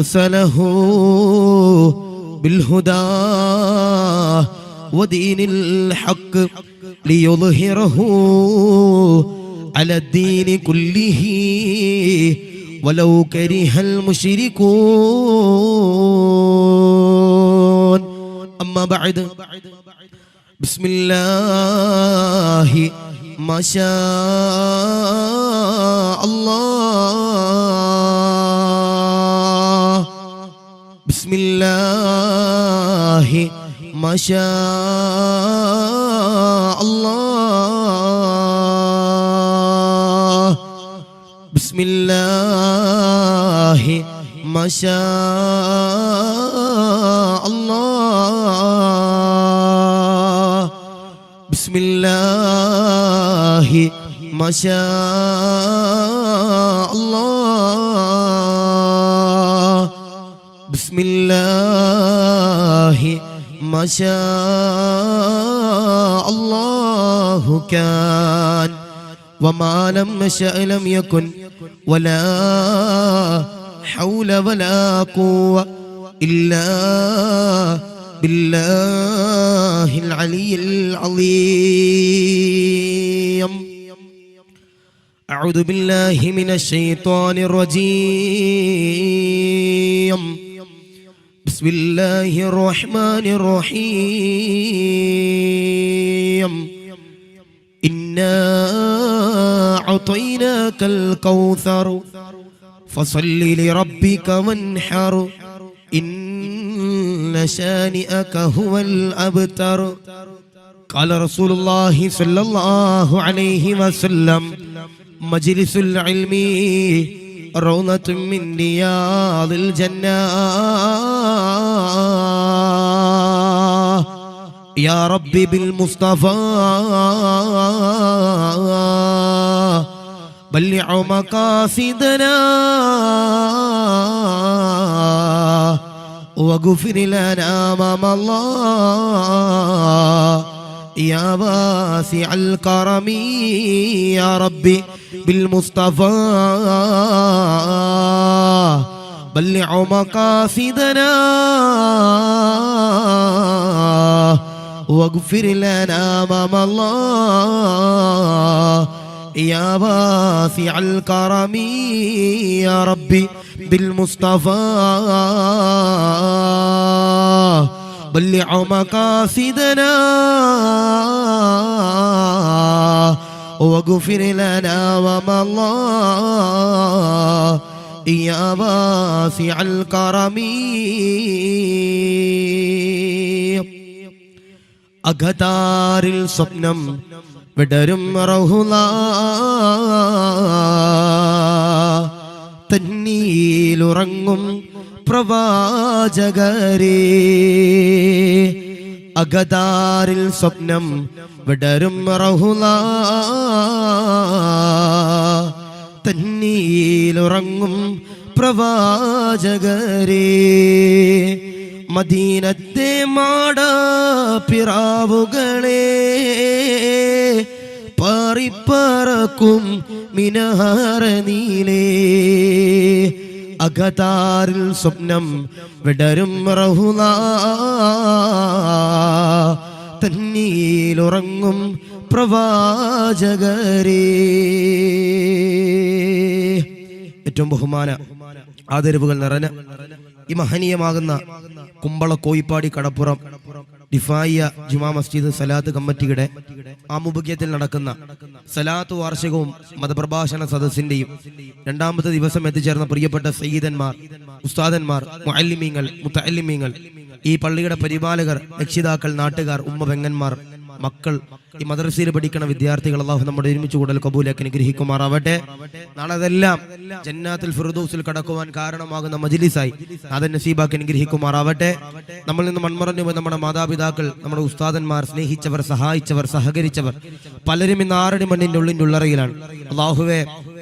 أرسله بالهدى ودين الحق ليظهره على الدين كله. ولو كره المشركون. أما بعد بسم الله ما شاء الله. ബിസ്മില്ലാഹി മഷാ അല്ലാഹ് ബിസ്മില്ലാഹി മഷാ അല്ലാഹ് ബിസ്മില്ലാഹി മഷാ بسم الله ما شاء الله كان وما لم يشأ لم يكن ولا حول ولا قوة إلا بالله العلي العظيم. أعوذ بالله من الشيطان الرجيم. بسم الله الرحمن الرحيم. إنا أعطيناك الكوثر. فصل لربك وانحر. إن شانئك هو الأبتر. قال رسول الله صلى الله عليه وسلم مجلس العلم روضة من رياض الجنة يا ربي بالمصطفى بلع مقاصدنا واغفر لنا امام الله يا واسع الكرم يا ربي بالمصطفى. بلع مقاصدنا واغفر لنا أمام الله. يا واسع الكرم يا ربي بالمصطفى. بلع مقاصدنا واغفر لنا وما الله يا واسع الكرم അകതാരിൽ സ്വപ്നം വിടരും റഹുല തന്നീലുറങ്ങും പ്രവാചകരേ അഗതാരിൽ സ്വപ്നം വിടരും റഹുല. തന്നീലുറങ്ങും പ്രവാചകരെ. മദീനത്തെ മാട പിറാവുകളെ. പാറിപ്പറക്കും മിനഹാര നീലേ. അകതാരിൽ സ്വപ്നം വിടരും റഹുന തന്നീലുറങ്ങും പ്രവാചകരേ. ഏറ്റവും ബഹുമാന ആദരവുകൾ നിറഞ്ഞ ഈ മഹനീയമാകുന്ന കുമ്പള കോയിപ്പാടി കടപ്പുറം ഡിഫായിയ ജുമാ മസ്ജിദ് സലാത്ത് കമ്മിറ്റിയുടെ ആമുഖ്യത്തിൽ നടക്കുന്ന സലാത്ത് വാർഷികവും മതപ്രഭാഷണ സദസ്സിന്റെയും രണ്ടാമത്തെ ദിവസം എത്തിച്ചേർന്ന പ്രിയപ്പെട്ട സയ്യിദന്മാർ ഉസ്താദന്മാർ മുഅല്ലിമീങ്ങൾ ഈ പള്ളിയുടെ പരിപാലകർ രക്ഷിതാക്കൾ നാട്ടുകാർ ഉമ്മ പെങ്ങന്മാർ മക്കൾ ഈ മദ്രസയിൽ പഠിക്കണ വിദ്യാർത്ഥികൾ അള്ളാഹു നമ്മുടെ ഒരുമിച്ച് കൂടുതൽ കബൂലാക്കി അനുഗ്രഹിക്കുമാറാവട്ടെ. നാളെ അതെല്ലാം ജന്നാത്തിൽ ഫിറുദൂസിൽ കടക്കുവാൻ കാരണമാകുന്ന മജിലിസായി നാഥൻ നസീബാക്കി അനുഗ്രഹിക്കുമാറാവട്ടെ. നമ്മൾ നിന്ന് മൺമറഞ്ഞു പോയി നമ്മുടെ മാതാപിതാക്കൾ നമ്മുടെ ഉസ്താദന്മാർ സ്നേഹിച്ചവർ സഹായിച്ചവർ സഹകരിച്ചവർ പലരും ഇന്ന് ആറടി മണ്ണിന്റെ ഉള്ളിന്റെ ഉള്ളറയിലാണ്. അള്ളാഹുവെ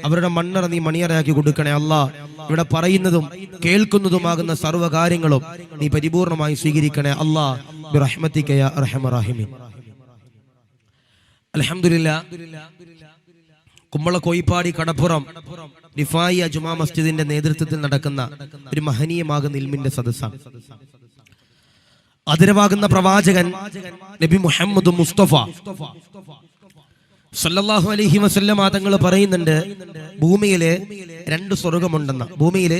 അവരുടെ മണ്ണറ നീ മണിയറയാക്കി കൊടുക്കണേ അള്ളാ ഇവിടെ പറയുന്നതും കേൾക്കുന്നതുമാകുന്ന സർവകാര്യങ്ങളും നീ പരിപൂർണമായി സ്വീകരിക്കണേ അള്ളാഹ് റഹ്മത്തിക്കയ റഹമറാഹിമീൻ അലഹമില്ല കുമ്പള കോയിപ്പാടി കടപ്പുറം നിഫായി അജുമാ മസ്ജിദിന്റെ നേതൃത്വത്തിൽ നടക്കുന്ന ഒരു മഹനീയമാകുന്ന ഇൽമിന്റെ സദസ്സാണ്. അതിരവാകുന്ന പ്രവാചകൻ നബി മുഹമ്മദ് മുസ്തഫ സല്ലല്ലാഹു അലൈഹി വസല്ലമ തങ്ങൾ പറയുന്നുണ്ട് ഭൂമിയിലെ രണ്ട് സ്വർഗമുണ്ടെന്ന് ഭൂമിയിലെ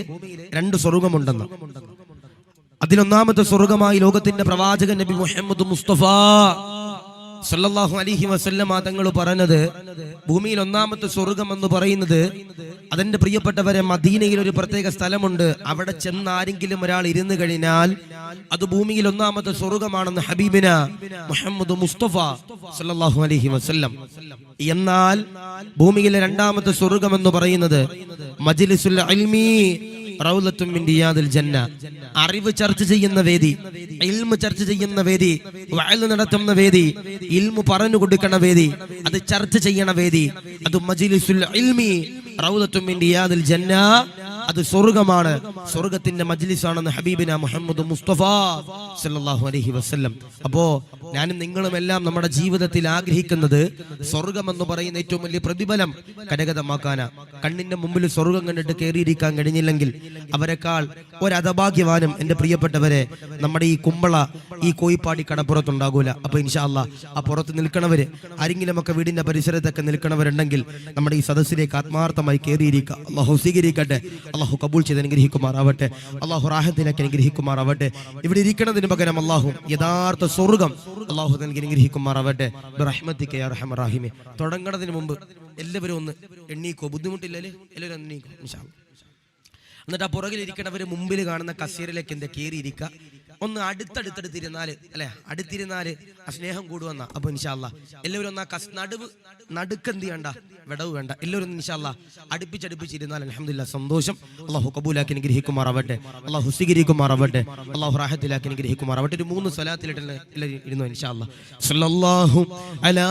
രണ്ട് സ്വർഗമുണ്ടെന്ന്. അതിലൊന്നാമത്തെ സ്വർഗമായി ലോകത്തിന്റെ പ്രവാചകൻ നബി മുഹമ്മദ് മുസ്തഫ സല്ലല്ലാഹു അലൈഹി വസല്ലമ തങ്ങൾ പറഞ്ഞത് ഭൂമിയിൽ ഒന്നാമത്തെ സ്വർഗം എന്ന് പറയുന്നത് അതിന്റെ പ്രിയപ്പെട്ടവരെ മദീനയിൽ ഒരു പ്രത്യേക സ്ഥലമുണ്ട്. അവിടെ ചെന്ന് ആരെങ്കിലും ഒരാൾ ഇരുന്ന് കഴിഞ്ഞാൽ അത് ഭൂമിയിൽ ഒന്നാമത്തെ സ്വർഗമാണെന്ന് ഹബീബിന മുഹമ്മദ് മുസ്തഫ സല്ലല്ലാഹു അലൈഹി വസല്ലം. എന്നാൽ ഭൂമിയിലെ രണ്ടാമത്തെ സ്വർഗം എന്ന് പറയുന്നത് മജ്ലിസുൽ റിയാദിൽ ജന്ന. അറിവ് ചർച്ച ചെയ്യുന്ന വേദി ഇൽമ് ചർച്ച ചെയ്യുന്ന വേദി വഅൽ നടത്തുന്ന വേദി ഇൽമു പറഞ്ഞു കൊടുക്കണ വേദി അത് ചർച്ച ചെയ്യണ വേദി. അത് മജിലിസുൽ ഇൽമി റൗദത്തും ജന്ന. അത് സ്വർഗമാണ്. സ്വർഗത്തിന്റെ മജ്ലിസാണെന്ന് ഹബീബിന മുഹമ്മദ് മുസ്തഫ സല്ലല്ലാഹു അലഹി വസ്ല്ലം. അപ്പോ ഞാനും നിങ്ങളും എല്ലാം നമ്മുടെ ജീവിതത്തിൽ ആഗ്രഹിക്കുന്നത് സ്വർഗം എന്ന് പറയുന്ന ഏറ്റവും വലിയ പ്രതിഫലം കരഗതമാക്കാനാ. കണ്ണിന്റെ മുമ്പിൽ സ്വർഗം കണ്ടിട്ട് കയറിയിരിക്കാൻ കഴിഞ്ഞില്ലെങ്കിൽ അവരെക്കാൾ ഒരഥഭാഗ്യവാനും എന്റെ പ്രിയപ്പെട്ടവരെ നമ്മുടെ ഈ കുമ്പള ഈ കോയിപ്പാടി കടപ്പുറത്തുണ്ടാകൂല അപ്പൊ ഇൻഷാല്ല ആ പുറത്ത് നിൽക്കണവര് ആരെങ്കിലുമൊക്കെ വീടിന്റെ പരിസരത്തൊക്കെ നിൽക്കണവരുണ്ടെങ്കിൽ നമ്മുടെ ഈ സദസ്സിലേക്ക് ആത്മാർത്ഥമായി കയറിയിരിക്കുക അള്ളാഹു സ്വീകരിക്കട്ടെ. അള്ളാഹു കബൂൾ ചെയ്ത് അനുഗ്രഹിക്കുമാറാവട്ടെ. അള്ളാഹു റാഹത്തിലേക്ക് അനുഗ്രഹിക്കുമാറാവട്ടെ. ഇവിടെ ഇരിക്കുന്നതിന് പകരം അള്ളാഹു യഥാർത്ഥ സ്വർഗം അള്ളാഹു നൽകി അനുഗ്രഹിക്കുമാറാവട്ടെ. റഹ്മത്തിക്ക് തുടങ്ങുന്നതിന് മുമ്പ് എല്ലാവരും ഒന്ന് എണ്ണീക്കോ? ബുദ്ധിമുട്ടില്ലല്ലേ? എല്ലാവരും എണ്ണീക്കോ. എന്നിട്ട് ആ പുറകിൽ ഇരിക്കണവര് മുമ്പിൽ കാണുന്ന കസേരയിലേക്ക് എന്താ കയറിയിരിക്കുക ഒന്ന് അടുത്തടുത്തടുത്തിരുന്നാൽ അല്ലെ? അടുത്തിരുന്നാൽ ആ സ്നേഹം കൂടുവന്ന. അപ്പൊ ഇൻഷാല്ല എല്ലാവരും ഒന്ന് ആ നടുവ് നടുക്കെന്ത് ചെയ്യണ്ട? വിടവ് വേണ്ട. എല്ലാവരും ഇൻഷാല്ല അടുപ്പിച്ചടുപ്പിച്ചിരുന്നാൽ അലഹമില്ല സന്തോഷം. അള്ളാഹു കബൂലാക്കി ഗ്രഹിക്കുമാറാവട്ടെ അള്ളാഹു സ്വീകരിക്കുമാറാവട്ടെ. അള്ളാഹു റാഹത്തിലാക്കി ഗ്രഹിക്കുമാറാവട്ടെ ഒരു മൂന്ന് സ്വലാത്തിലിട്ട് ഇരുന്നു ഇൻഷാല്ല സല്ലല്ലാഹു അലാ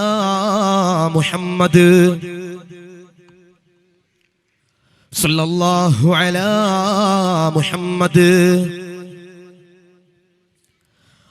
മുഹമ്മദ് സല്ലല്ലാഹു അലാ മുഹമ്മദ്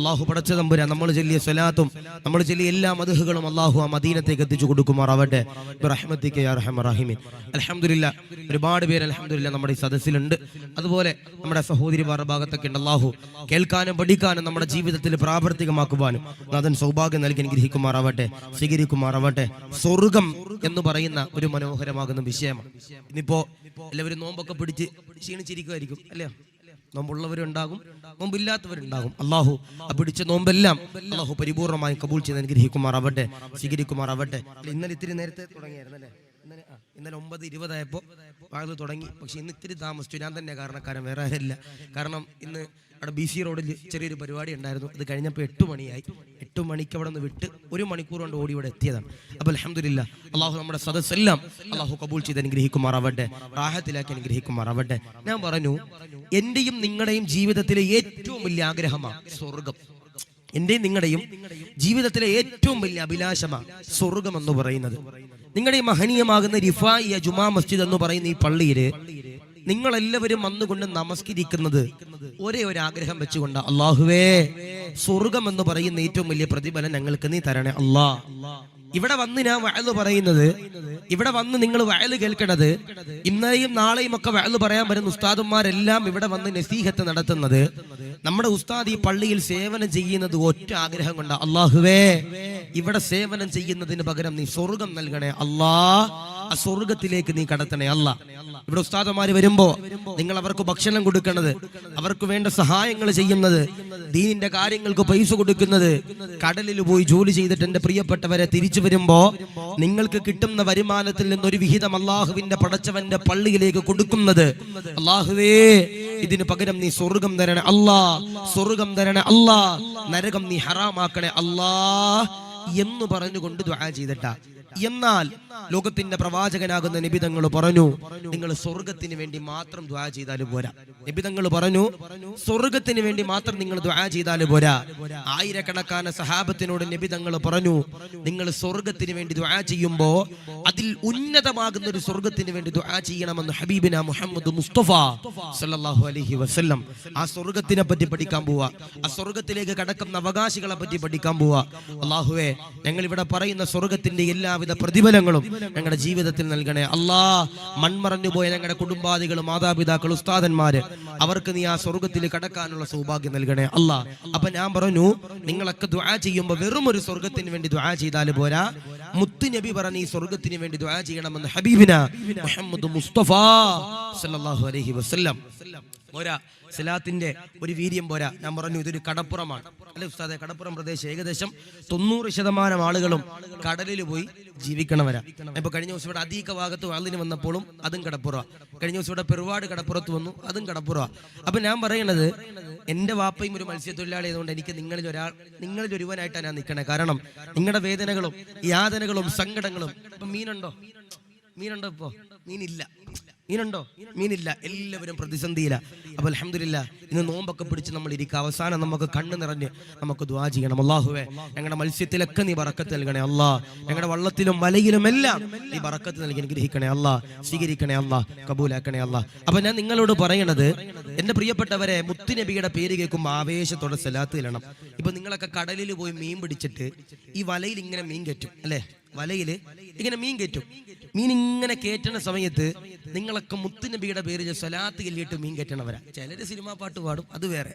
അള്ളാഹു പടച്ച തമ്പുരാൻ നമ്മൾ ചൊല്ലിയ സ്വലാത്തും നമ്മൾ ചൊല്ലിയ എല്ലാ മധുഹുകളും അള്ളാഹു ആ മദീനത്തേക്ക് എത്തിച്ചു കൊടുക്കുമാറാവട്ടെ. അൽഹംദുലില്ല ഒരുപാട് പേര് അലഹമില്ല നമ്മുടെ ഈ സദസ്സിലുണ്ട്. അതുപോലെ നമ്മുടെ സഹോദരിമാരുടെ ഭാഗത്തൊക്കെ ഉണ്ട് അള്ളാഹു. കേൾക്കാനും പഠിക്കാനും നമ്മുടെ ജീവിതത്തിൽ പ്രാവർത്തികമാക്കുവാനും നാഥൻ സൗഭാഗ്യം നൽകി അനുഗ്രഹിക്കുമാറാവട്ടെ സ്വീകരിക്കുമാറാവട്ടെ. സ്വർഗം എന്ന് പറയുന്ന ഒരു മനോഹരമാകുന്ന വിഷയമാണ്. ഇന്നിപ്പോ എല്ലാവരും നോമ്പൊക്കെ പിടിച്ച് ക്ഷീണിച്ചിരിക്കുമായിരിക്കും അല്ലേ? നോമ്പുള്ളവരുണ്ടാകും നോമ്പില്ലാത്തവരുണ്ടാകും. അള്ളാഹു പിടിച്ച നോമ്പെല്ലാം അള്ളാഹു പരിപൂർണമായി കബൂൾ ചെയ്ത് അനുഗ്രഹിക്കുമാറാവട്ടെ സ്വീകരിക്കുമാറാവട്ടെ. ഇന്നലെ ഇത്തിരി നേരത്തെ തുടങ്ങിയായിരുന്നു അല്ലേ? ഇന്നലെ ഇന്നലെ ഒമ്പത് ഇരുപതായപ്പോൾ തുടങ്ങി. പക്ഷെ ഇന്ന് ഇത്തിരി താമസിച്ചു. ഞാൻ തന്നെ കാരണക്കാരൻ വേറെ ആരല്ല കാരണം ഇന്ന് അവിടെ ബി സി റോഡിൽ ചെറിയൊരു പരിപാടി ഉണ്ടായിരുന്നു. അത് കഴിഞ്ഞപ്പോൾ എട്ട് മണിയായി. എട്ട് മണിക്ക് അവിടെ നിന്ന് വിട്ട് ഒരു മണിക്കൂർ കൊണ്ട് ഓടി ഇവിടെ എത്തിയതാണ്. അപ്പോൾ അലഹമില്ല അള്ളാഹു നമ്മുടെ സദസ്സെല്ലാം അള്ളാഹു കബൂൾ ചെയ്ത് അനുഗ്രഹിക്കുമാറാവട്ടെ റാഹത്തിലാക്കി അനുഗ്രഹിക്കുമാറാവട്ടെ. ഞാൻ പറഞ്ഞു എന്റെയും നിങ്ങളുടെയും ജീവിതത്തിലെ ഏറ്റവും വലിയ ആഗ്രഹമാണ് സ്വർഗം എന്റെയും നിങ്ങളുടെയും ജീവിതത്തിലെ ഏറ്റവും വലിയ അഭിലാഷമാണ് സ്വർഗം എന്ന് പറയുന്നത്. നിങ്ങളുടെ മഹനീയമാകുന്ന റിഫായിയ ജുമാ മസ്ജിദ് എന്ന് പറയുന്ന ഈ പള്ളിയിൽ നിങ്ങൾ എല്ലാവരും വന്നുകൊണ്ട് നമസ്കരിക്കുന്നത് ഒരേ ഒരു ആഗ്രഹം വെച്ചുകൊണ്ട്. അള്ളാഹുവേ സ്വർഗം എന്ന് പറയുന്ന ഏറ്റവും വലിയ പ്രതിഫലം ഞങ്ങൾക്ക് നീ തരണേ അള്ളാ ഇവിടെ വന്ന് ഞാൻ വയൽ പറയുന്നത് ഇവിടെ വന്ന് നിങ്ങൾ വയൽ കേൾക്കണത് ഇന്നലെയും നാളെയും ഒക്കെ വയൽ പറയാൻ വരുന്ന ഉസ്താദന്മാരെല്ലാം ഇവിടെ വന്ന് നസീഹത്ത് നടത്തുന്നത്. നമ്മുടെ ഉസ്താദ് ഈ പള്ളിയിൽ സേവനം ചെയ്യുന്നത് ഒറ്റ ആഗ്രഹം കൊണ്ട്. അള്ളാഹുവേ ഇവിടെ സേവനം ചെയ്യുന്നതിന് പകരം നീ സ്വർഗം നൽകണേ അല്ലാ. ആ സ്വർഗത്തിലേക്ക് നീ കടത്തണേ അല്ല. ഇവിടെ ഉസ്താദന്മാര് വരുമ്പോ നിങ്ങൾ അവർക്ക് ഭക്ഷണം കൊടുക്കുന്നത് അവർക്ക് വേണ്ട സഹായങ്ങൾ ചെയ്യുന്നത് ദീനിന്റെ കാര്യങ്ങൾക്ക് പൈസ കൊടുക്കുന്നത് കടലിൽ പോയി ജോലി ചെയ്തിട്ട് എന്റെ പ്രിയപ്പെട്ടവരെ തിരിച്ചു വരുമ്പോ നിങ്ങൾക്ക് കിട്ടുന്ന വരുമാനത്തിൽ നിന്നൊരു വിഹിതം അള്ളാഹുവിന്റെ പടച്ചവന്റെ പള്ളിയിലേക്ക് കൊടുക്കുന്നത്. അള്ളാഹുവേ ഇതിന് പകരം നീ സ്വർഗം തരണേ അല്ലാ. സ്വർഗം തരണേ അല്ലാ. നരകം നീ ഹറാമാക്കണേ അല്ലാ. എന്ന് പറഞ്ഞുകൊണ്ട് ദ്വാ ചെയ്തിട്ടാ. എന്നാൽ ലോകത്തിന്റെ പ്രവാചകനാകുന്ന നിബിതങ്ങൾ പറഞ്ഞു നിങ്ങൾ സ്വർഗത്തിന് വേണ്ടി മാത്രം ദ്വാ ചെയ്താലും പോരാ. നിബിതങ്ങൾ പറഞ്ഞു സ്വർഗത്തിന് വേണ്ടി മാത്രം നിങ്ങൾ ദ്വാ ചെയ്താലും പോരാ. ആയിരക്കണക്കാന സഹാബത്തിനോട് നിബിതങ്ങൾ പറഞ്ഞു നിങ്ങൾ സ്വർഗത്തിന് വേണ്ടി ദ്വാ ചെയ്യുമ്പോ അതിൽ ഉന്നതമാകുന്ന ഒരു സ്വർഗത്തിന് വേണ്ടി ദ്വാ ചെയ്യണമെന്ന് ഹബീബിന മുഹമ്മദ് മുസ്തഫ സല്ലല്ലാഹു അലഹി വസല്ലം. ആ സ്വർഗത്തിനെ പറ്റി പഠിക്കാൻ പോവാ ആ സ്വർഗത്തിലേക്ക് കടക്കുന്ന അവകാശികളെ പറ്റി പഠിക്കാൻ പോവാ. അള്ളാഹുവേ ഞങ്ങൾ ഇവിടെ പറയുന്ന സ്വർഗത്തിന്റെ എല്ലാവിധ പ്രതിഫലങ്ങളും ഞങ്ങളുടെ ജീവിതത്തിൽ നൽകണേ. അല്ലാ മൺമറഞ്ഞു പോയ ഞങ്ങളുടെ കുടുംബാദികൾ മാതാപിതാക്കൾ ഉസ്താദന്മാര് അവർക്ക് നീ ആ സ്വർഗത്തിൽ കടക്കാനുള്ള സൗഭാഗ്യം നൽകണേ. അല്ലാ അപ്പൊ ഞാൻ പറഞ്ഞു നിങ്ങളൊക്കെ ദ്വാ ചെയ്യുമ്പോൾ വെറും ഒരു സ്വർഗത്തിന് വേണ്ടി ദ്വാ ചെയ്താൽ പോരാ. മുത്തു നബി പറഞ്ഞ ഈ സ്വർഗത്തിന് വേണ്ടി ദ്വാ ചെയ്യണമെന്ന് ഹബീബിന മുഹമ്മദ് മുസ്തഫ സല്ലല്ലാഹു അലൈഹി വസല്ലം. പോരാ. സലാത്തിന്റെ ഒരു വീര്യം പോരാ. ഞാൻ പറഞ്ഞു ഇതൊരു കടപ്പുറമാണ്. അല്ലെ ഉസ്താദെ? കടപ്പുറം പ്രദേശം ഏകദേശം തൊണ്ണൂറ് ശതമാനം ആളുകളും കടലിൽ പോയി ജീവിക്കണവരാ. ഇപ്പൊ കഴിഞ്ഞ ദിവസം ഇവിടെ അധിക ഭാഗത്ത് വാളിന് വന്നപ്പോഴും അതും കടപ്പുറ കഴിഞ്ഞ ദിവസം ഇവിടെ പെരുവാട് കടപ്പുറത്ത് വന്നു അതും കടപ്പുറ അപ്പൊ ഞാൻ പറയണത് എന്റെ വാപ്പയും ഒരു മത്സ്യത്തൊഴിലാളി ആയതുകൊണ്ട് എനിക്ക് നിങ്ങളിൽ ഒരാൾ നിങ്ങളിൽ ഒരുവനായിട്ടാണ് ഞാൻ നിൽക്കണേ കാരണം നിങ്ങളുടെ വേദനകളും യാതനകളും സങ്കടങ്ങളും ഇപ്പൊ മീനുണ്ടോ? മീനുണ്ടോ ഇപ്പോ? മീനില്ല. മീനുണ്ടോ? മീനില്ല. എല്ലാവരും പ്രതിസന്ധിയില്ല അപ്പൊ അലഹമില്ല ഇന്ന് നോമ്പൊക്കെ പിടിച്ച് നമ്മൾ ഇരിക്കുക അവസാനം നമുക്ക് കണ്ണ് നിറഞ്ഞ് നമുക്ക് ദ്വാ ചെയ്യണം. അള്ളാഹുവേ ഞങ്ങളുടെ മത്സ്യത്തിലൊക്കെ നീ വറക്കത്ത് നൽകണേ അല്ലാ. ഞങ്ങളുടെ വള്ളത്തിലും വലയിലും എല്ലാം നീ വറക്കത്ത് നൽകി അനുഗ്രഹിക്കണേ അല്ലാ. സ്വീകരിക്കണേ അല്ലാ. കബൂലാക്കണേ അല്ലാ. അപ്പൊ ഞാൻ നിങ്ങളോട് പറയണത് എന്റെ പ്രിയപ്പെട്ടവരെ മുത്തുനബിയുടെ പേര് കേൾക്കുമ്പോൾ ആവേശത്തോടെ സലാത്ത് ചെല്ലണം ഇപ്പൊ നിങ്ങളൊക്കെ കടലിൽ പോയി മീൻ പിടിച്ചിട്ട് ഈ വലയിൽ ഇങ്ങനെ മീൻ കയറ്റും അല്ലേ? വലയിൽ ഇങ്ങനെ മീൻ കയറ്റും. മീൻ ഇങ്ങനെ കയറ്റുന്ന സമയത്ത് നിങ്ങളൊക്കെ മുത്തുനബിയുടെ പേര് സ്വലാത്ത് ചൊല്ലിയിട്ട് മീൻ കയറ്റണവരാ. ചിലര് സിനിമാ പാട്ട് പാടും അത് വേറെ.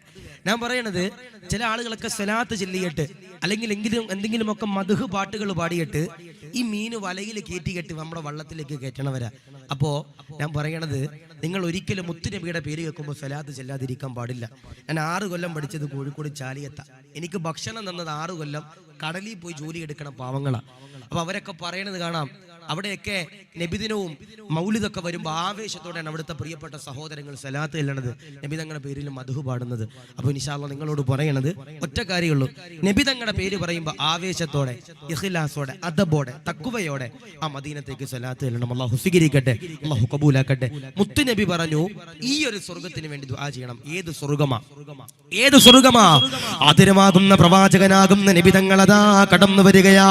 ഞാൻ പറയണത് ചില ആളുകളൊക്കെ സ്വലാത്ത് ചൊല്ലിയിട്ട് അല്ലെങ്കിൽ എങ്കിലും എന്തെങ്കിലുമൊക്കെ മധുഹ് പാട്ടുകൾ പാടിയിട്ട് ഈ മീന് വലയിൽ കയറ്റി കെട്ടി നമ്മുടെ വള്ളത്തിലേക്ക് കയറ്റണവരാ. അപ്പോ ഞാൻ പറയണത് നിങ്ങൾ ഒരിക്കലും മുത്തുനബിയുടെ പേര് കേൾക്കുമ്പോൾ സ്വലാത്ത് ചെല്ലാതിരിക്കാൻ പാടില്ല. ഞാൻ ആറ് കൊല്ലം പഠിച്ചത് കോഴിക്കോട് ചാലിയത്ത. എനിക്ക് ഭക്ഷണം തന്നത് ആറ് കൊല്ലം കടലിൽ പോയി ജോലി എടുക്കണം പാവങ്ങളാണ് അപ്പൊ അവരൊക്കെ പറയണത് കാണാം അവിടെയൊക്കെ നബിദിനവും മൗലിതൊക്കെ വരുമ്പോൾ ആവേശത്തോടെയാണ് അവിടുത്തെ പ്രിയപ്പെട്ട സഹോദരങ്ങൾ സലാത്ത് ചെല്ലണത്. നബിതങ്ങളുടെ പേരിൽ മധു പാടുന്നത്. അപ്പൊ നിശാള്ള നിങ്ങളോട് പറയണത് ഒറ്റ കാര്യമുള്ളൂ. നബിതങ്ങളുടെ പേര് പറയുമ്പോൾ ആവേശത്തോടെ ഇഖ്ലാസോടെ അദബോടെ തക്കുവയോടെ ആ മദീനത്തേക്ക് സലാത്ത് ചെല്ലണം. അള്ളാഹു സ്വീകരിക്കട്ടെ അള്ളാഹു കബൂലാക്കട്ടെ. മുത്തു നബി പറഞ്ഞു ഈ ഒരു സ്വർഗത്തിന് വേണ്ടി ദുആ ചെയ്യണം. ഏത് സ്വർഗമാ ഏത് സ്വർഗമാ ആദരമാകുന്ന പ്രവാചകനാകുന്ന നബിതങ്ങളതാ കടന്നു വരികയാ.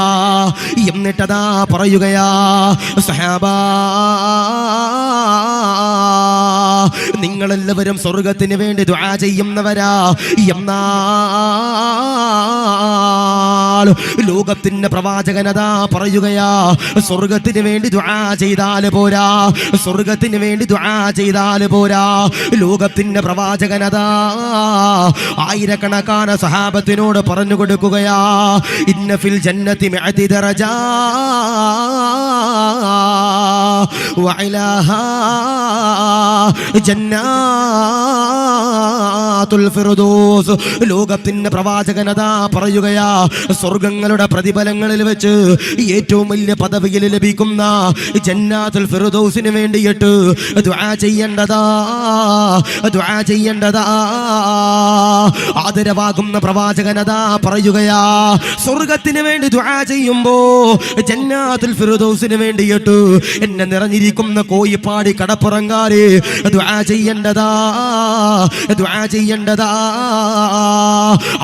എന്നിട്ടതാ പറയുകയാ. സഹാബാ നിങ്ങളെല്ലാവരും സ്വർഗത്തിന് വേണ്ടി ദുആ ചെയ്യുന്നവരാ. എന്നാൽ ലോകത്തിന്റെ പ്രവാചകനതാ പറയുകയാ സ്വർഗത്തിന് വേണ്ടി ദുആ ചെയ്താൽ പോരാ സ്വർഗത്തിന് വേണ്ടി ദുആ ചെയ്താൽ പോരാ ലോകത്തിന്റെ പ്രവാചകനതാ ആയിരക്കണക്കാന സഹാബത്തിനോട് പറഞ്ഞു കൊടുക്കുകയാ ഇന്ന ഫിൽ ജന്നതി മിഅതി ദറജാ വഅലാഹാ ജന്നാത്തുൽ ഫിർദൗസ് ലോകത്തിന്റെ പ്രവാചകനതാ പറയുകയാ സ്വർഗങ്ങളുടെ പ്രതിഫലങ്ങളിൽ വെച്ച് ഏറ്റവും വലിയ പദവിയിൽ ലഭിക്കുന്ന ജന്നാത്തുൽ ഫിറുദൗസിന് വേണ്ടിയിട്ട് ദുആ ചെയ്യേണ്ടതാ ദുആ ചെയ്യേണ്ടതാ. ആദരവാകുന്ന പ്രവാചകനതാ പറയുകയാ സ്വർഗത്തിന് വേണ്ടി ദുആ ചെയ്യുമ്പോ ജന്നാത്തുൽ ഫിറുദൗസിന് വേണ്ടിയിട്ട് എന്നെ നിറഞ്ഞിരിക്കുന്ന കോയിപ്പാടി കടപ്പുറങ്കാര് ദുആ ചെയ്യേണ്ടതാ ദുആ ചെയ്യേണ്ടതാ.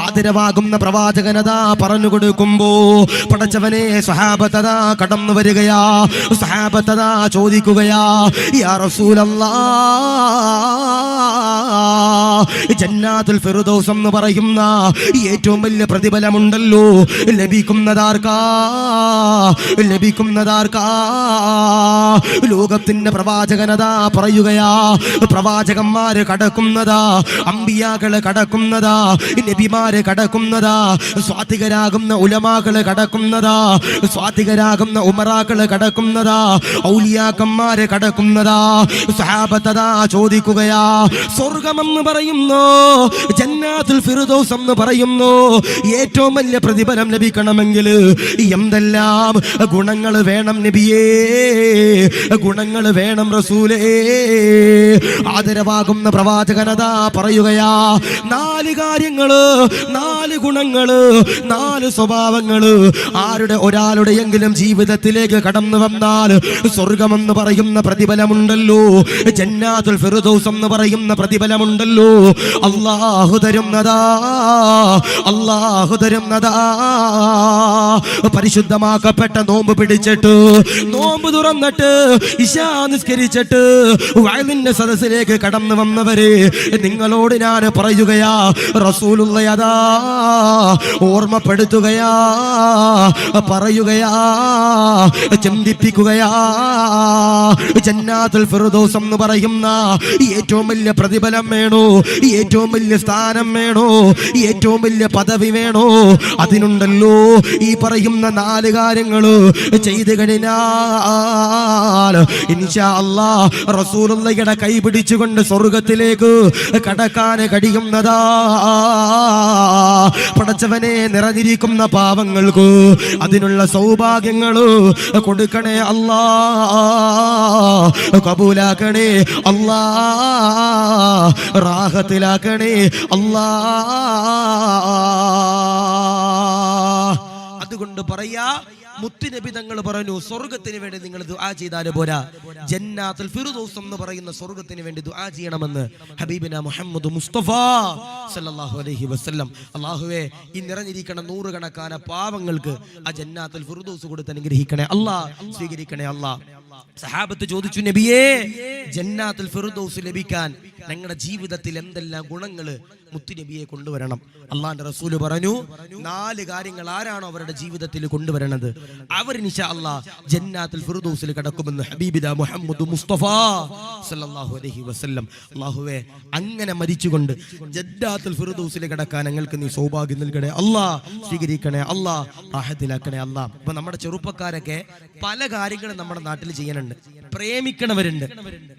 ആദരവാകുന്ന പ്രവാചകനതാ പറഞ്ഞു കൊടുക്കുമ്പോ പടച്ചവനെ സഹാബത്തതാ കടന്നു വരികയാ. സഹാബത്തതാ ചോദിക്കുകയാ യാ റസൂലല്ലാ ജന്നാത്തുൽ ഫിർദൗസ് എന്ന് പറയുന്ന ഏറ്റവും വലിയ പ്രതിഫലമുണ്ടല്ലോ. ലഭിക്കുന്നതാർക്കാ? ലഭിക്കുന്നതാർക്കാ? ലോകത്തിന്റെ പ്രവാചകനതാ പറയുകയാ പ്രവാചകന്മാര് കടക്കുന്നതാ അമ്പിയാക്കൾ കടക്കുന്നതാ നബിമാര് കടക്കുന്നതാ സ്വാതികരാകുന്ന ഉലമാകൾ കടക്കുന്നതാ. സ്വാതികരാകുന്ന ഉമറാക്കൾ കടക്കുന്നതാ. ഔലിയാക്കന്മാര് കടക്കുന്നതാ. സഹാബത്തതാ ചോദിക്കുകയാ. സ്വർഗമെന്ന് പറയുന്നു. ജന്നാത്തുൽ ഫിറുദോസ് എന്ന് പറയുന്നു. ഏറ്റവും വലിയ പ്രതിഫലം ലഭിക്കണമെങ്കിൽ എന്തെല്ലാം ഗുണങ്ങൾ വേണം നബിയേ? ഗുണങ്ങൾ വേണം റസൂലേ. ആദരവാകുന്ന പ്രവാചകനതാ പറയുകയാ. നാല് കാര്യങ്ങൾ നാല് ഗുണങ്ങൾ നാല് സ്വഭാവങ്ങൾ ആരുടെ ഒരാളുടെയെങ്കിലും ജീവിതത്തിലേക്ക് കടന്നു വന്നാൽ സ്വർഗമെന്ന് പറയുന്ന പ്രതിഫലമുണ്ടല്ലോ. ജന്നാതുൽ ഫിർദൗസ് എന്ന് പറയുന്ന പ്രതിഫലമുണ്ടല്ലോ. അള്ളാഹു തരുന്നതാ അള്ളാഹു തരുന്നതാ. പരിശുദ്ധമാക്കപ്പെട്ട നോമ്പ് പിടിച്ചിട്ട് നോമ്പ് തുറന്നിട്ട് ഇശാ നിസ്കരിച്ചിട്ട് വയലിന്റെ സദസ്സിലേക്ക് കടന്നു വന്നവരെ നിങ്ങളോട് ഞാൻ പറയുകയാ റസൂലുള്ളയതാ ഓർമ്മപ്പെടുത്തുകയാ പറയുകയാ പറയുകയാ ചിന്തിപ്പിക്കുകയാ ജന്നാത്തുൽ ഫിർദൗസ് എന്ന് പറയുന്ന ഏറ്റവും വലിയ പ്രതിഫലം വേണോ ഏറ്റവും വലിയ സ്ഥാനം വേണോ ഏറ്റവും വലിയ പദവി വേണോ. അതിനുണ്ടല്ലോ ഈ പറയുന്ന നാല് കാര്യങ്ങൾ ചെയ്തു കഴിഞ്ഞാൽ ഇൻഷാ കൈ പിടിച്ചുകൊണ്ട് സ്വർഗത്തിലേക്ക് കടക്കാൻ കഴിയുന്നതാ. പടച്ചവനെ നിറഞ്ഞിരിക്കുന്ന പാവങ്ങൾക്കോ അതിനുള്ള സൗഭാഗ്യങ്ങളോ കൊടുക്കണേ അല്ലാ. കബൂലാക്കണേ അല്ലാ. റാഹത്തിലാക്കണേ അല്ലാ. അതുകൊണ്ട് പറയാ മുത്തുനബി തങ്ങൾ പറഞ്ഞു സ്വർഗത്തിന് വേണ്ടി നിങ്ങൾ ദുആ ചെയ്താൽ പോരാ. ജന്നാത്തുൽ ഫിർദൗസ് എന്ന് പറയുന്ന സ്വർഗത്തിന് വേണ്ടി ദുആ ചെയ്യണമെന്ന് ഹബീബിന മുഹമ്മദ് മുസ്തഫ സല്ലല്ലാഹു അലൈഹി വസല്ലം. അല്ലാഹുവേ ഈ നിറഞ്ഞിരിക്കണ നൂറുകണക്കാന പാവങ്ങൾക്ക് ആ ജന്നാത്തുൽ ഫിർദൗസ് കൊടുത്ത് അനുഗ്രഹിക്കണേ അല്ലാ സ്വീകരിക്കണേ അല്ലാ സഹാബത്ത് ചോദിച്ചു നബിയേ ജന്നാത്തുൽ ഫിറുദൗസ് ലഭിക്കാൻ ഞങ്ങളുടെ ജീവിതത്തിൽ എന്തെല്ലാം ഗുണങ്ങൾ മുത്തു നബിയെ കൊണ്ടുവരണം? അള്ളാന്റെ റസൂൽ പറഞ്ഞു നാല് കാര്യങ്ങൾ ആരാണോ അവരുടെ ജീവിതത്തിൽ കൊണ്ടുവരണത്? അവർ നിശ അള്ളാ ജന്നാത്തുൽ ഫിർദൗസിൽ കടക്കുമെന്ന് ഹബീബിദ മുഹമ്മദ് മുസ്തഫ സല്ലല്ലാഹു അലൈഹി വസല്ലം. അള്ളാഹുവേ അങ്ങനെ മരിച്ചുകൊണ്ട് ജന്നാത്തുൽ ഫിർദൗസിൽ കടക്കാൻ ഞങ്ങൾക്ക് നീ സൗഭാഗ്യം നൽകണേ അല്ലാ സ്വീകരിക്കണേ അല്ലാ റാഹത്തിലാക്കണേ അല്ലാ. അപ്പൊ നമ്മുടെ ചെറുപ്പക്കാരൊക്കെ പല കാര്യങ്ങളും നമ്മുടെ നാട്ടിൽ ചെയ്യാനുണ്ട് പ്രേമിക്കണവരുണ്ട്.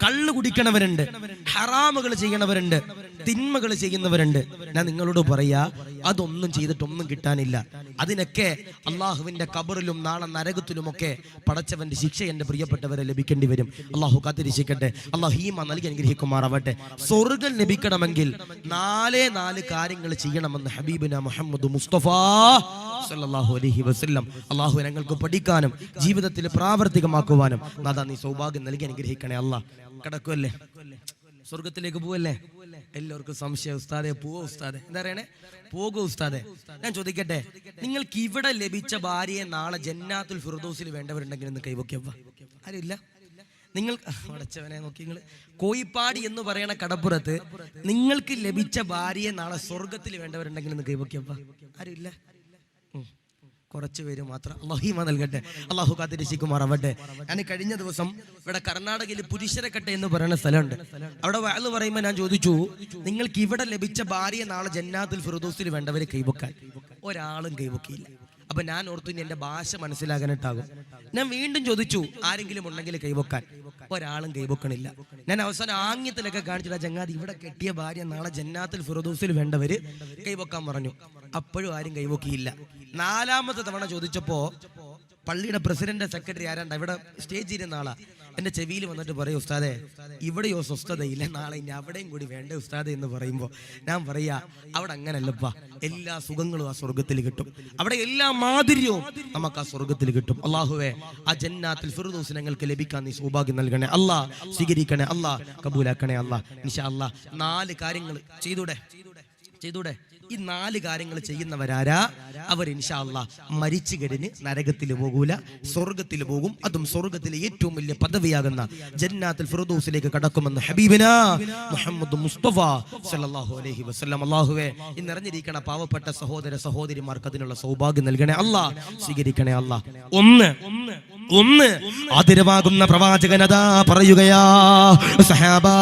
കള്ള് കുടിക്കണവരുണ്ട്. ഹറാമുകൾ ചെയ്യണവരുണ്ട്. തിന്മകൾ ചെയ്യുന്നവരുണ്ട്. ഞാൻ നിങ്ങളോട് പറയാ അതൊന്നും ചെയ്തിട്ടൊന്നും കിട്ടാനില്ല. അതിനൊക്കെ അള്ളാഹുവിന്റെ കബറിലും നാളെ നരകത്തിലുമൊക്കെ പടച്ചവന്റെ ശിക്ഷ എന്റെ പ്രിയപ്പെട്ടവരെ ലഭിക്കേണ്ടി വരും. അള്ളാഹു കാത്തിരിച്ചിക്കട്ടെ അള്ളാഹു ഹീമ നൽകി അനുഗ്രഹിക്കുമാറാവട്ടെ. സ്വർഗം ലഭിക്കണമെങ്കിൽ നാലേ നാല് കാര്യങ്ങൾ ചെയ്യണമെന്ന് ഹബീബിന മുഹമ്മദ് മുസ്തഫ വസല്ലം. അള്ളാഹു ഞങ്ങൾക്ക് പഠിക്കാനും ജീവിതത്തിൽ പ്രാവർത്തികമാക്കുവാനും. നാദാ നീ സൗഭാഗ്യം നൽകി അനുഗ്രഹിക്കണേ അല്ല. കിടക്കുമല്ലേ സ്വർഗത്തിലേക്ക് പോവല്ലേ? എല്ലാവർക്കും സംശയം. ഉസ്താദെ പോവോ ഉസ്താദെ? എന്താ പറയണേ? പോകോ ഉസ്താദെ. ഞാൻ ചോദിക്കട്ടെ നിങ്ങൾക്ക് ഇവിടെ ലഭിച്ച ഭാര്യയെ നാളെ ജന്നാത്തുൽ ഫിർദൗസിൽ വേണ്ടവരുണ്ടെങ്കിൽ ഒന്ന് കൈവക്കിയവ ആരുമില്ല? നിങ്ങൾ അടച്ചവനെ നോക്കി നിങ്ങൾ കോയിപ്പാടി എന്ന് പറയണ കടപ്പുറത്ത് നിങ്ങൾക്ക് ലഭിച്ച ഭാര്യയെ നാളെ സ്വർഗത്തിൽ വേണ്ടവരുണ്ടെങ്കിൽ ഒന്ന് കൈവക്കിയവ ആരുമില്ല. കുറച്ച് പേര് മാത്രം. അള്ളാഹിമ നൽകട്ടെ. അള്ളാഹു കാത്തിരിശിക്കുമാറാവട്ടെ ഞാൻ കഴിഞ്ഞ ദിവസം ഇവിടെ കർണാടകയിൽ പുരുഷരക്കട്ടെ എന്ന് പറയുന്ന സ്ഥലമുണ്ട്. അവിടെ വയൽ പറയുമ്പോൾ ഞാൻ ചോദിച്ചു നിങ്ങൾക്ക് ഇവിടെ ലഭിച്ച ഭാര്യ നാളെ ജന്നാദുൽ ഫിറുദോസിൽ വേണ്ടവർ കൈവക്കാൻ? ഒരാളും കൈവക്കിയില്ല. അപ്പൊ ഞാൻ ഓർത്തു എന്റെ ഭാഷ മനസ്സിലാകാനിട്ടാകും ഞാൻ വീണ്ടും ചോദിച്ചു ആരെങ്കിലും ഉണ്ടെങ്കിൽ കൈവക്കാൻ? ഒരാളും കൈവക്കണില്ല ഞാൻ അവസാനം ആംഗ്യത്തിലൊക്കെ കാണിച്ചിട്ട് ചങ്ങാതി ഇവിടെ കെട്ടിയ ഭാര്യ നാളെ ജന്നാത്തിൽ ഫിറദൂസിൽ വേണ്ടവര് കൈവക്കാൻ പറഞ്ഞു. അപ്പോഴും ആരും കൈവക്കിയില്ല. നാലാമത്തെ തവണ ചോദിച്ചപ്പോ പള്ളിയുടെ പ്രസിഡന്റ് സെക്രട്ടറി ആരാണ്ട? ഇവിടെ സ്റ്റേജിൽ ഇരുന്ന ആളാ. എന്റെ ചെവിയിൽ വന്നിട്ട് പറയും ഉസ്താദെ ഇവിടെയോ സ്വസ്ഥതയില്ല നാളെ ഇനി അവിടെയും കൂടി വേണ്ട ഉസ്താദെ എന്ന് പറയുമ്പോൾ ഞാൻ പറയാ അവിടെ അങ്ങനല്ലപ്പാ. എല്ലാ സുഖങ്ങളും ആ സ്വർഗത്തിൽ കിട്ടും. അവിടെ എല്ലാ മാധുര്യവും നമുക്ക് ആ സ്വർഗത്തിൽ കിട്ടും. അള്ളാഹുവേ ആ ജന്നാത്തിൽ ഫിറുദൂസ് ഞങ്ങൾക്ക് ലഭിക്കാൻ നീ സൗഭാഗ്യം നൽകണേ. അല്ലാ സ്വീകരിക്കണേ. അല്ലാ കബൂലാക്കണേ. അല്ലാ നിഷ അല്ലാ. നാല് കാര്യങ്ങൾ ചെയ്തൂടെ? ചെയ്തൂടെ? ഈ നാല് കാര്യങ്ങൾ ചെയ്യുന്നവരാരാ? അവർ ഇൻഷാല്ല മരിച്ചു കഴിഞ്ഞ് നരകത്തിൽ പോകൂല സ്വർഗത്തിൽ പോകും. അതും സ്വർഗത്തിലെ ഏറ്റവും വലിയ പദവിയാകുന്ന ജന്നാത്തിൽ ഫിറദൂസിലേക്ക് കടക്കുമെന്ന് ഹബീബിന മുഹമ്മദ് മുസ്തഫ സല്ലല്ലാഹു അലൈഹി അല്ലാഹുവേ ഈ നിറഞ്ഞിരിക്കണ പാവപ്പെട്ട സഹോദര സഹോദരിമാർക്ക് അതിനുള്ള സൗഭാഗ്യം നൽകണേ അല്ലാ സ്വീകരിക്കണേ അല്ലാ. ഒന്ന് ഒന്ന് ആദരവാകുന്ന പ്രവാചകനതാ പറയുകയാ സഹാബാ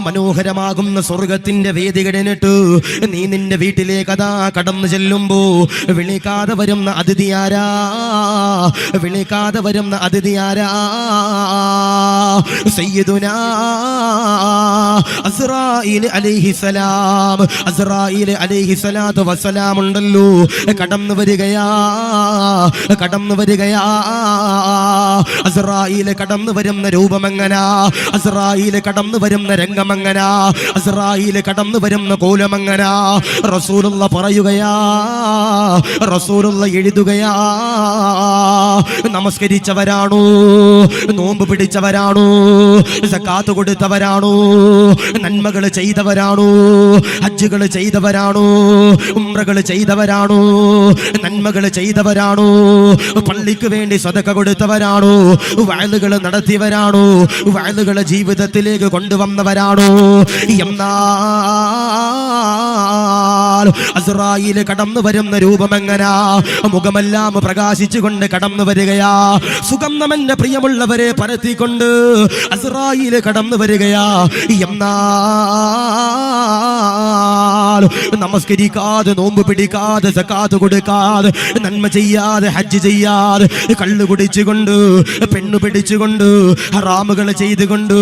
മനോഹരമാകുന്ന സ്വർഗത്തിന്റെ വേദി കിടന്നിട്ട് നീ നിന്റെ വീട്ടിലേക്ക് അതാ കടന്നു ചെല്ലുമ്പോ വിളിക്കാതെ വരുന്ന അതിഥിയാരാ വിളിക്കാതെ വരുന്ന അതിഥിയാരാ സയ്യിദുനാ അസ്രായിൽ അലൈഹിസലാം അസ്രായിൽ അലൈഹിസലാത്തു വസ്സലാം ഉണ്ടല്ലോ. കടന്നു വരികയാ കടന്നു വരികയാ. അസ്രായിൽ കടന്നു വരുന്ന രൂപം എങ്ങനാ അസ്രായിൽ കടന്നു വരുന്ന രംഗമങ്ങനാ. അസ്രായിൽ കടന്നു വരുന്ന കോലമങ്ങനാ. റസൂലുള്ള പറയുകയാ. റസൂലുള്ള എഴുതുകയാ. നമസ്കരിച്ചവരാണോ. നോമ്പ് പിടിച്ചവരാണോ. സക്കാത്ത് കൊടുത്തവരാണോ. നന്മകൾ ചെയ്തവരാണോ. ഹജ്ജുകൾ ചെയ്തവരാണോ. ഉംറകൾ ചെയ്തവരാണോ. നന്മകൾ ചെയ്തവരാണോ. പള്ളിക്ക് വേണ്ടി സ്വതക്ക കൊടുത്തവരാണോ. വയലുകൾ നടത്തിയവരാണോ. വയലുകൾ ജീവിതത്തിലേക്ക് കൊണ്ടുവന്നവരാണോ എന്നാൽ കടന്നു വരുന്ന രൂപം എങ്ങനാ? മുഖമെല്ലാം പ്രകാശിച്ചുകൊണ്ട് കടന്നു വരികയാ. സുഗന്ധമെന്റെ പ്രിയമുള്ളവരെ പരത്തിക്കൊണ്ട് അസ്രായിൽ കടന്നു വരികയാ. എന്നാൽ നമസ്കരിക്കാതെ നോമ്പ് പിടിക്കാതെ സക്കാത്ത് കൊടുക്കാതെ നന്മ ചെയ്യാതെ ഹജ്ജ് ചെയ്യാതെ കള്ളു കുടിച്ചുകൊണ്ട് പെണ്ണു പിടിച്ചുകൊണ്ട് ഹറാമുകൾ ചെയ്തുകൊണ്ട്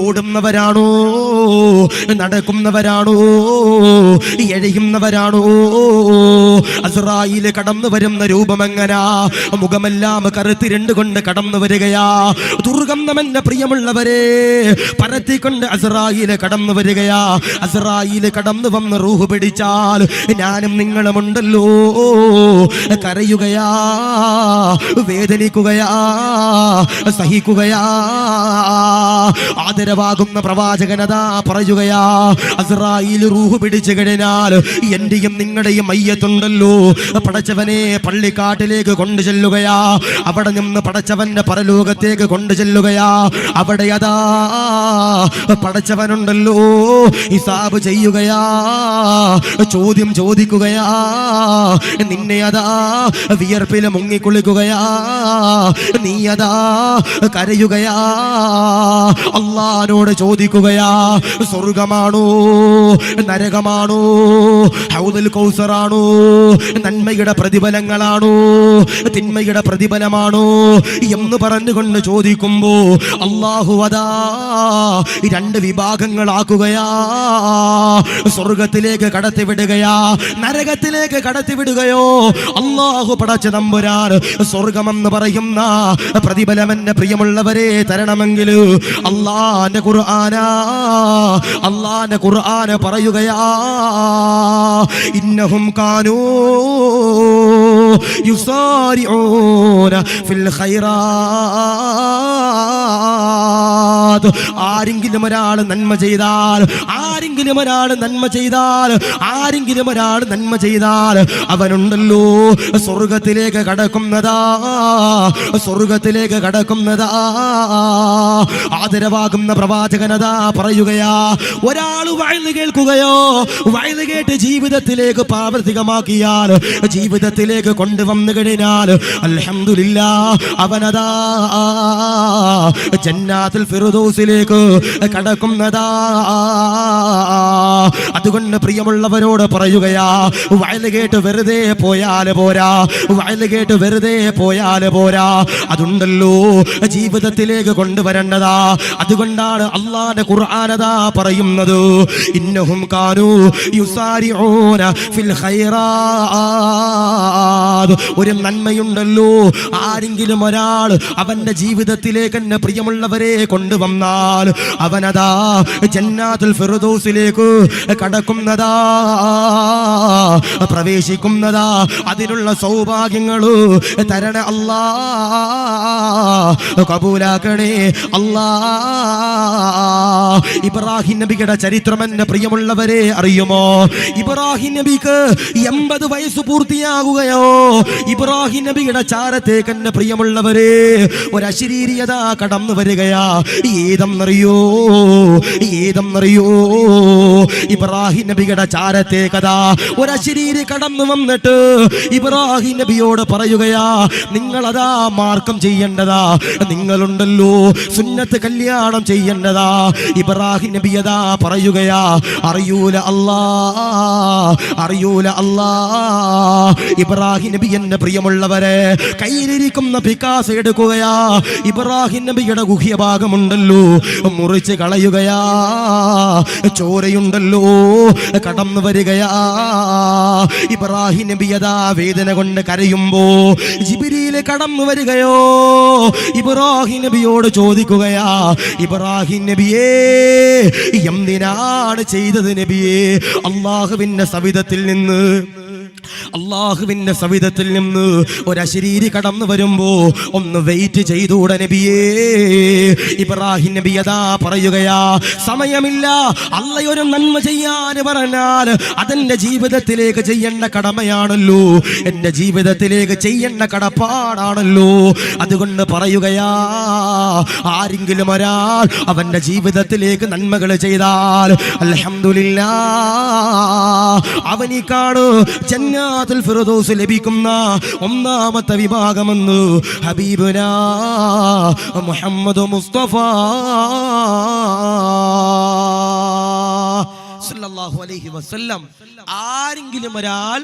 ഓടുന്നവരാണോ? നടക്കുന്നവരാണോ എഴയുന്നവരാണോ അസ്രായിൽ കടന്നു വരുന്ന രൂപമെങ്ങനാ? മുഖമെല്ലാം കറുത്തിരണ്ട് കൊണ്ട് കടന്നു വരികയാ. ദുർഗന്ധമെന്ന പ്രിയമുള്ളവരെ പരത്തിക്കൊണ്ട് അസ്രായിൽ കടന്നു വരികയാ. അസ്രായിൽ കടന്നു വന്ന് റൂഹ് പിടിച്ചാൽ ഞാനും നിങ്ങളുമുണ്ടല്ലോ. കരയുകയാ വേദനിക്കുകയാ സഹിക്കുകയാ. ആദരവാകുന്ന പ്രവാചകനതാ പറയുകയാ അസ്രായിൽ റൂഹ് പിടിച്ചു കഴിഞ്ഞാൽ എന്റെയും നിങ്ങളുടെയും മയ്യത്തുണ്ടല്ലോ. പടച്ചവനെ പള്ളിക്കാട്ടിലേക്ക് കൊണ്ടു ചെല്ലുകയാ അവിടെ നിന്ന് പടച്ചവന്റെ പരലോകത്തേക്ക് കൊണ്ടു ചെല്ലുകയാ അവിടെ അതാ പടച്ചവനുണ്ടല്ലോ. ഹിസാബ് ചെയ്യുകയാ ചോദ്യം ചോദിക്കുകയാ നിന്നെ അതാ വിയർപ്പിൽ മുങ്ങിക്കുളിക്കുകയാ നീ അതാ കരയുകയാ അള്ളഹാനോട് ചോദിക്കുകയാ സ്വർഗമാണോ നരകമാണോ ഹൗദൽ കൗസറാണോ നന്മയുടെ പ്രതിഫലങ്ങളാണോ തിന്മയുടെ പ്രതിഫലമാണോ എന്ന് പറഞ്ഞുകൊണ്ട് ചോദിക്കുമ്പോ അള്ളാഹു അതാ രണ്ട് വിഭാഗങ്ങളാക്കുകയാ. സ്വർഗത്തിലേക്ക് കടത്തിവിടുകയാ നരകത്തിലേക്ക് കടത്തിവിടുകയോ? അള്ളാഹു പടച്ച നമ്പുരാൻ സ്വർഗമെന്ന് പറയുന്ന പ്രതിഫലം എന്നെ പ്രിയമുള്ളവരെ തരണമെങ്കിൽ അള്ളാന്റെ ഖുർആനാ അള്ളാന്റെ ഖുർആന പറയുകയാ. ഇന്നഹും കാനൂ യുസാരിഊന ഫിൽ ആരെങ്കിലും ഒരാൾ നന്മ ചെയ്താൽ ആരെങ്കിലും ഒരാൾ നന്മ ചെയ്താൽ ആരെങ്കിലും ഒരാൾ നന്മ ചെയ്താൽ അവനുണ്ടല്ലോ. സ്വർഗത്തിലേക്ക് കടക്കുന്നതാ സ്വർഗത്തിലേക്ക് കടക്കുന്നതാ. ആദരവാകുന്ന പ്രവാചകനതാ പറയുകയാ ഒരാൾ വയൽ കേൾക്കുകയോ വയൽ കേട്ട് ജീവിതത്തിലേക്ക് പ്രാവർത്തികമാക്കിയാൽ ജീവിതത്തിലേക്ക് കൊണ്ടുവന്നു കഴിഞ്ഞാൽ അലഹമില്ല അവനതാ. ജന്നാത്തിൽ ഫിറുദോസിലേക്ക് കടക്കുന്നതാ. അതുകൊണ്ട് പ്രിയമുള്ളവരോട് പറയുകയാ വയൽ കേട്ട് വെറുതെ പോയാൽ പോരാ വയൽ കേട്ട് വെറുതെ പോയാൽ പോരാ. അതുണ്ടല്ലോ ജീവിതത്തിലേക്ക് കൊണ്ടുവരേണ്ടതാ. അതുകൊണ്ടാണ് അള്ളാന്റെ ഖുർആാനതാ പറയുന്നത്. ഇന്നഹും കാനു യുസാരിഊന ഫിൽ ഒരു നന്മയുണ്ടല്ലോ. ആരെങ്കിലും ഒരാൾ അവന്റെ ജീവിതത്തിലേക്ക് എന്നെ പ്രിയമുള്ളവരെ കൊണ്ടുവന്നാൽ അവനതാ ജന്നാത്തുൽ ഫിറുദൂസിലേക്ക് കടക്കുന്നതാ പ്രവേശിക്കുന്നതാ. അതിനുള്ള സൗഭാഗ്യങ്ങൾ തരണ അല്ലാ. കബൂലാക്കണേ അല്ലാ. ഇബ്രാഹിം നബിയുടെ ചരിത്രം എന്നെ പ്രിയമുള്ളവരെ അറിയുമോ? ഇബ്രാഹിം നബിക്ക് എൺപത് വയസ്സ് പൂർത്തിയാകുകയോ? ഇബ്രാഹിം നബിയുടെ ചാരത്തേക്ക് എന്നെ പ്രിയമുള്ളവരെ ഒരു കടന്നു വരികയാ. ഏതെന്നറിയോ? ഏതെന്നറിയോ? ഇബ്രാഹിം നബിയുടെ ചാരത്തേക്കതാ. ഒരു അശരീരി കടന്നു വന്നിട്ട് ഇബ്രാഹിം നബിയോട് പറയുകയാ നിങ്ങളതാ മാർക്കം ചെയ്യേണ്ടതാ. നിങ്ങളുണ്ടല്ലോ. സുന്നത്ത് കല്യാണം ചെയ്യേണ്ടതാ. ഇബ്രാഹിം നബി അതാ പറയുകയാ അറിയൂല അല്ലാ അറിയൂല അല്ലാ ഇബ്രാഹിം നബി എന്റെ പ്രിയമുള്ളവരെ കയ്യിലിരിക്കുന്ന പിക്കാസ് എടുക്കുകയാ ഇബ്രാഹിം നബിയുടെ ഗുഹ്യ ഭാഗമുണ്ടല്ലോ മുറിച്ച് കളയുകയാ ചോരയുണ്ടല്ലോ കടന്നു വരികയാ. ഇബ്രാഹിം നബി അതാ വേദന കൊണ്ട് കരയുമ്പോ ജിബിരിയിൽ കടന്നു വരികയോ? ഇബ്രാഹിം നബിയോട് ചോദിക്കുകയാ ഇബ്രാഹിം നബിയേ എന്തിനാണ് ചെയ്തത് നബിയേ? അള്ളാഹുവിന്റെ സവിധത്തിൽ നിന്ന് അള്ളാഹുവിന്റെ സവിധത്തിൽ നിന്ന് ഒരശരീരി കടന്നു വരുമ്പോ ഒന്ന് വെയിറ്റ് ചെയ്തൂടെ നബിയേ. ഇബ്രാഹിം നബി അതാ പറയുകയാ സമയമില്ല അള്ളയൊരു നന്മ ചെയ്യാൻ പറഞ്ഞാൽ അതെന്റെ ജീവിതത്തിലേക്ക് ചെയ്യേണ്ട കടമയാണല്ലോ. എന്റെ ജീവിതത്തിലേക്ക് ചെയ്യേണ്ട കടപ്പാടാണല്ലോ. അതുകൊണ്ട് പറയുകയാ ആരെങ്കിലും ഒരാൾ അവന്റെ ജീവിതത്തിലേക്ക് നന്മകൾ ചെയ്താൽ അൽഹംദുലില്ലാ അവനിക്കാണ് ജന്നാത്തുൽ ഫിർദൗസ് ലഭിക്കുന്ന ഒന്നാമത്തെ വിഭാഗമെന്ന് ഹബീബുന മുഹമ്മദ് മുസ്തഫ സല്ലല്ലാഹു അലൈഹി വസല്ലം. ആരെങ്കിലും ഒരാൾ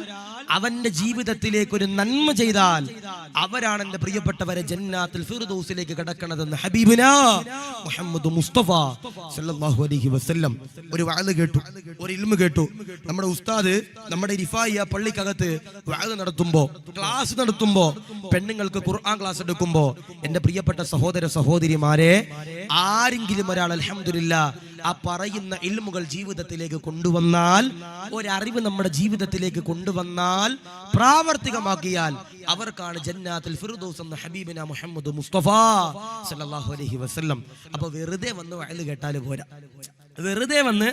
അവന്റെ ജീവിതത്തിലേക്ക് ഒരു നന്മ ചെയ്താൽ അവരാണ് എന്റെ പ്രിയപ്പെട്ടവരെ ജന്നാത്തിൽ ഫിർദൗസിലേക്ക് കടക്കണതെന്ന് ഹബീബിന മുഹമ്മദ് മുസ്തഫ സല്ലല്ലാഹു അലൈഹി വസല്ലം. ഒരു വാഴ് കേട്ടു ഒരു ഇൽമ കേട്ടു. നമ്മുടെ ഉസ്താദ് നമ്മുടെ റിഫായിയ പള്ളിക്കകത്ത് വാഴ് നടത്തുമ്പോൾ ക്ലാസ് നടത്തുമ്പോൾ പെണ്ണുങ്ങൾക്ക് ഖുർആൻ ക്ലാസ് എടുക്കുമ്പോൾ എന്റെ പ്രിയപ്പെട്ട സഹോദര സഹോദരിമാരെ ആരെങ്കിലും ഒരാൾ അൽഹംദുലില്ല ആ പറയുന്ന ഇൽമുകൾ ജീവിതത്തിലേക്ക് കൊണ്ടുവന്നാൽ ഒരറിവ് നമ്മുടെ ജീവിതത്തിലേക്ക് കൊണ്ടുവന്നാൽ പ്രാവർത്തികമാക്കിയാൽ അവർക്കാണ് ജന്നാത്തിൽ ഫിർദൗസ് എന്ന ഹബീബിന മുഹമ്മദ് മുസ്തഫ സല്ലല്ലാഹു അലൈഹി വസല്ലം. അപ്പൊ വെറുതെ വന്ന് വയൽ കേട്ടാൽ പോരാ. വെറുതെ വന്ന്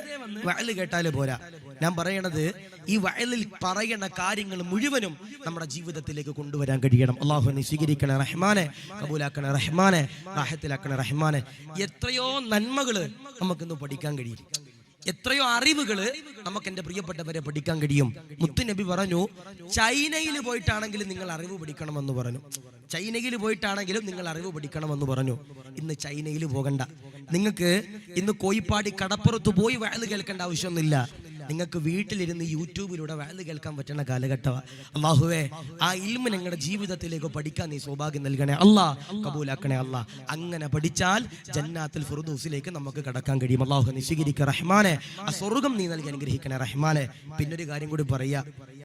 വയൽ കേട്ടാൽ പോരാ. ഞാൻ പറയണത് ഈ വയലിൽ പറയണ കാര്യങ്ങൾ മുഴുവനും നമ്മുടെ ജീവിതത്തിലേക്ക് കൊണ്ടുവരാൻ കഴിയണം. അള്ളാഹുവിനെ സ്വീകരിക്കണ റഹ്മാനെ കബൂലാക്കണ റഹ്മാനെ റാഹത്തിലാക്കണ റഹ്മാനെ. എത്രയോ നന്മകൾ നമുക്കിന്ന് പഠിക്കാൻ കഴിയും. എത്രയോ അറിവുകൾ നമുക്ക് എന്റെ പ്രിയപ്പെട്ടവരെ പഠിക്കാൻ കഴിയും. മുത്തു നബി പറഞ്ഞു ചൈനയിൽ പോയിട്ടാണെങ്കിലും നിങ്ങൾ അറിവ് പഠിക്കണമെന്ന് പറഞ്ഞു. ചൈനയിൽ പോയിട്ടാണെങ്കിലും നിങ്ങൾ അറിവ് പഠിക്കണമെന്ന് പറഞ്ഞു. ഇന്ന് ചൈനയിൽ പോകണ്ട. നിങ്ങൾക്ക് ഇന്ന് കോയിപ്പാടി കടപ്പുറത്ത് പോയി വയൽ കേൾക്കേണ്ട ആവശ്യമൊന്നുമില്ല. നിങ്ങൾക്ക് വീട്ടിലിരുന്ന് യൂട്യൂബിലൂടെ വയൽ കേൾക്കാൻ പറ്റുന്ന കാലഘട്ടമാണ് അള്ളാഹുവേ ആ ഇൽമ ഞങ്ങളുടെ ജീവിതത്തിലേക്ക് പഠിക്കാൻ നീ സൗഭാഗ്യം നൽകണേ. അല്ലാ കബൂലാക്കണേ അല്ലാ അങ്ങനെ പഠിച്ചാൽ ജന്നാത്തിൽ ഫുർദൂസിലേക്ക് നമുക്ക് കടക്കാൻ കഴിയും. അള്ളാഹു നിശീകരിക്കുക റഹ്മാനെ. ആ സ്വർഗം നീ നൽകി അനുഗ്രഹിക്കണേ റഹ്മാനെ. പിന്നൊരു കാര്യം കൂടി പറയാ.